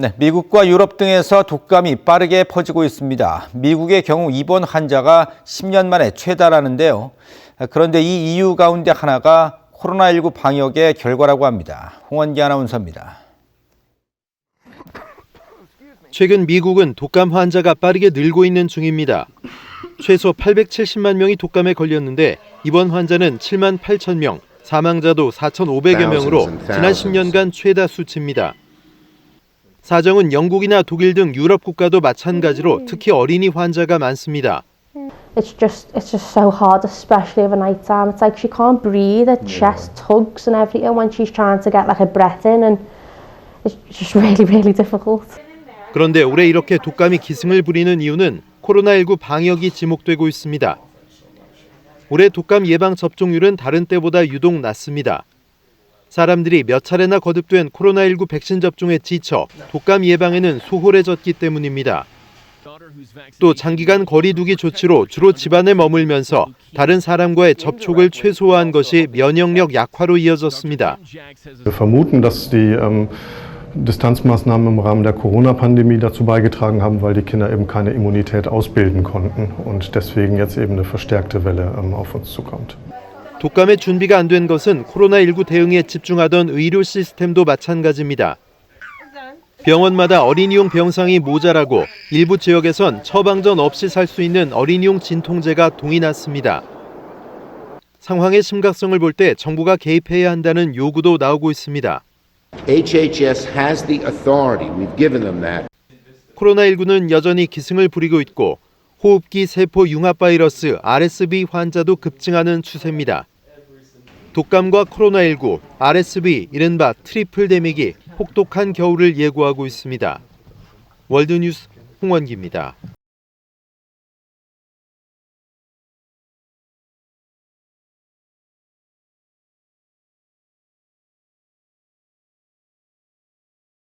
네, 미국과 유럽 등에서 독감이 빠르게 퍼지고 있습니다. 미국의 경우 입원 환자가 10년 만에 최다라는데요. 그런데 이 이유 가운데 하나가 코로나19 방역의 결과라고 합니다. 홍원기 아나운서입니다. 최근 미국은 독감 환자가 빠르게 늘고 있는 중입니다. 최소 870만 명이 독감에 걸렸는데 이번 환자는 7만 8천 명, 사망자도 4,500여 명으로 지난 10년간 최다 수치입니다. 사정은 영국이나 독일 등 유럽 국가도 마찬가지로 특히 어린이 환자가 많습니다. It's just it's just so hard, especially over night time. It's like she can't breathe, her chest tugs and everything when she's trying to get like her breath in and it's just really, really difficult. 그런데 올해 이렇게 독감이 기승을 부리는 이유는 코로나19 방역이 지목되고 있습니다. 올해 독감 예방 접종률은 다른 때보다 유독 낮습니다. 사람들이 몇 차례나 거듭된 코로나19 백신 접종에 지쳐 독감 예방에는 소홀해졌기 때문입니다. 또 장기간 거리두기 조치로 주로 집안에 머물면서 다른 사람과의 접촉을 최소화한 것이 면역력 약화로 이어졌습니다. Ähm, Distanzmaßnahmen im Rahmen der Corona-Pandemie dazu beigetragen haben, weil die Kinder eben keine Immunität ausbilden konnten und deswegen jetzt eben eine verstärkte Welle ähm, auf uns zukommt. 독감에 준비가 안 된 것은 코로나19 대응에 집중하던 의료 시스템도 마찬가지입니다. 병원마다 어린이용 병상이 모자라고 일부 지역에선 처방전 없이 살 수 있는 어린이용 진통제가 동이 났습니다. 상황의 심각성을 볼 때 정부가 개입해야 한다는 요구도 나오고 있습니다. HHS has the authority. We've given them that. 코로나19는 여전히 기승을 부리고 있고 호흡기 세포 융합 바이러스 RSV 환자도 급증하는 추세입니다. 독감과 코로나19, RSV 이른바 트리플 데믹이 혹독한 겨울을 예고하고 있습니다. 월드뉴스 홍원기입니다.